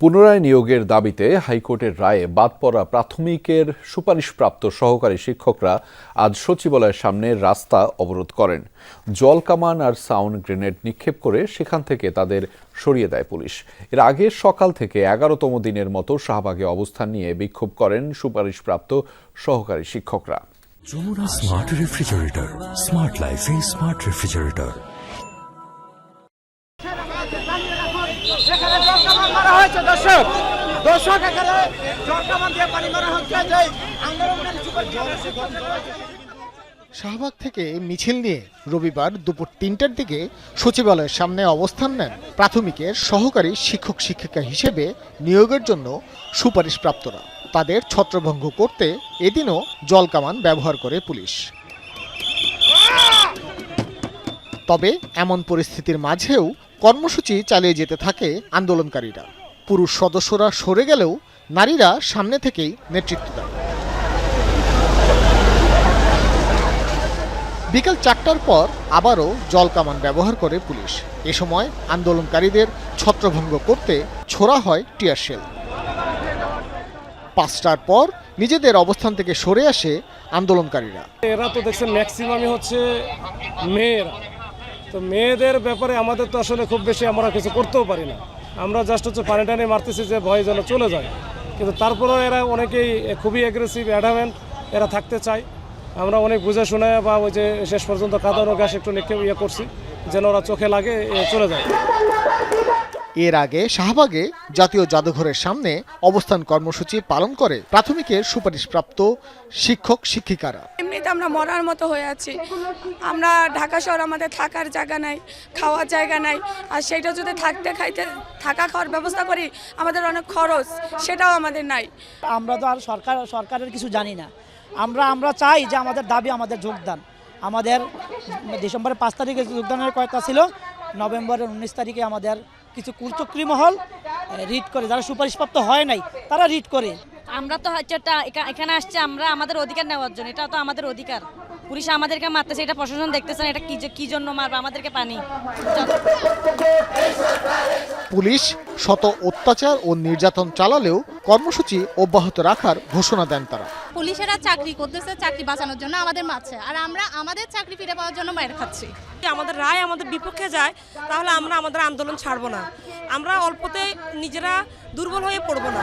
পুনরায় নিয়োগের দাবিতে হাইকোর্টের রায়ে বাদ পড়া প্রাথমিকের সুপারিশপ্রাপ্ত সহকারী শিক্ষকরা আজ সচিবালয়ের সামনে রাস্তা অবরোধ করেন। জল, কামান আর সাউন্ড গ্রেনেড নিক্ষেপ করে সেখান থেকে তাদের সরিয়ে দেয় পুলিশ। এর আগে সকাল থেকে এগারোতম দিনের মতো শাহবাগে অবস্থান নিয়ে বিক্ষোভ করেন সুপারিশপ্রাপ্ত সহকারী শিক্ষকরা। স্মার্ট রেফ্রিজারেটর স্মার্ট লাইফে স্মার্ট রেফ্রিজারেটর এখানে জল কামান মারা হয়েছে, দর্শক দর্শক এখানে জল কামান দিয়ে পানি মারা হচ্ছে, যে শাহবাগ থেকে মিছিল নিয়ে রবিবার দুপুর তিনটার দিকে সচিবালয়ের সামনে অবস্থান নেন প্রাথমিকের সহকারী শিক্ষক শিক্ষিকা হিসেবে নিয়োগের জন্য সুপারিশপ্রাপ্তরা। তাদের ছত্রভঙ্গ করতে এদিনও জলকামান ব্যবহার করে পুলিশ। তবে এমন পরিস্থিতির মাঝেও কর্মসূচি চালিয়ে যেতে থাকে আন্দোলনকারীরা। পুরুষ সদস্যরা সরে গেলেও নারীরা সামনে থেকেই নেতৃত্ব দেয় বিকেল চারটার পর আবারও জলকামান ব্যবহার করে পুলিশ। এ সময় আন্দোলনকারীদের ছত্রভঙ্গ করতে ছোড়া হয় টিয়ারশেল পাঁচটার পর নিজেদের অবস্থান থেকে সরে আসে আন্দোলনকারীরা। এরা তো দেখছেন ম্যাক্সিমামই হচ্ছে মেয়েরা। তো মেয়েদের ব্যাপারে আমাদের তো আসলে খুব বেশি আমরা কিছু করতেও পারি না। আমরা জাস্ট হচ্ছে পানি টানি মারতেছি যে ভয় যেন চলে যায়। কিন্তু তারপরেও এরা অনেকেই খুবই অ্যাগ্রেসিভ অ্যাডামেন্ট এরা থাকতে চায়। আমরা অনেক বুঝে শুনে বা ওই যে শেষ পর্যন্ত কাঁদানো গ্যাস একটু নিক্ষেপ ইয়ে করছি, যেন ওরা চোখে লাগে চলে যায়। এর আগে শাহবাগে জাতীয় জাদুঘরের সামনে অবস্থান কর্মসূচি পালন করে প্রাথমিকের সুপারিশপ্রাপ্ত শিক্ষক শিক্ষিকারা। এমনিতে আমরা মরার মতো হয়ে আছি। আমরা ঢাকা শহর আমাদের থাকার জায়গা নাই খাওয়ার জায়গা নাই। আর সেটা যদি থাকতে খাইতে থাকা খাওয়ার ব্যবস্থা করি আমাদের অনেক খরচ সেটাও আমাদের নাই। আমরা তো আর সরকার সরকারের কিছু জানি না। আমরা আমরা চাই যে আমাদের দাবি আমাদের যোগদান। আমাদের ডিসেম্বরের পাঁচ তারিখে যোগদানের কয়েকটা ছিল নভেম্বরের উনিশ তারিখে আমাদের কিছু কুচক্রি মহল রিট করে। যারা সুপারিশপ্রাপ্ত হয় নাই তারা রিট করে। আমরা তো হচ্ছে একটা এখানে আসছে আমরা আমাদের অধিকার নেওয়ার জন্য। এটা তো আমাদের অধিকার। পুলিশ আমাদেরকে মারতেছে এটা প্রশাসন দেখতেছে না এটা কি যে- কি জন্য মারবে? আমাদেরকে পানি পুলিশ শত অত্যাচার ও নির্যাতন চালালেও কর্মসূচি অব্যাহত রাখার ঘোষণা দেন তারা। পুলিশেরা চাকরি করতেছে চাকরি বাঁচানোর জন্য আমাদের মারছে। আর আমরা আমাদের চাকরি ফিরে পাওয়ার জন্য মায়ের খাচ্ছি। যদি আমাদের রায় আমাদের বিপক্ষে যায় তাহলে আমরা আমাদের আন্দোলন ছাড়বো না। আমরা অল্পতে নিজেরা দুর্বল হয়ে পড়ব না।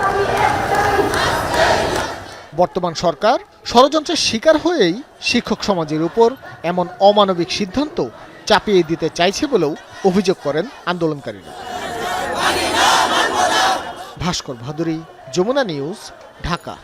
বর্তমান সরকার ষড়যন্ত্রের শিকার হয়েই শিক্ষক সমাজের উপর এমন অমানবিক সিদ্ধান্ত চাপিয়ে দিতে চাইছে বলেও অভিযোগ করেন আন্দোলনকারীরা। ভাস্কর ভাদুরী যমুনা নিউজ ঢাকা।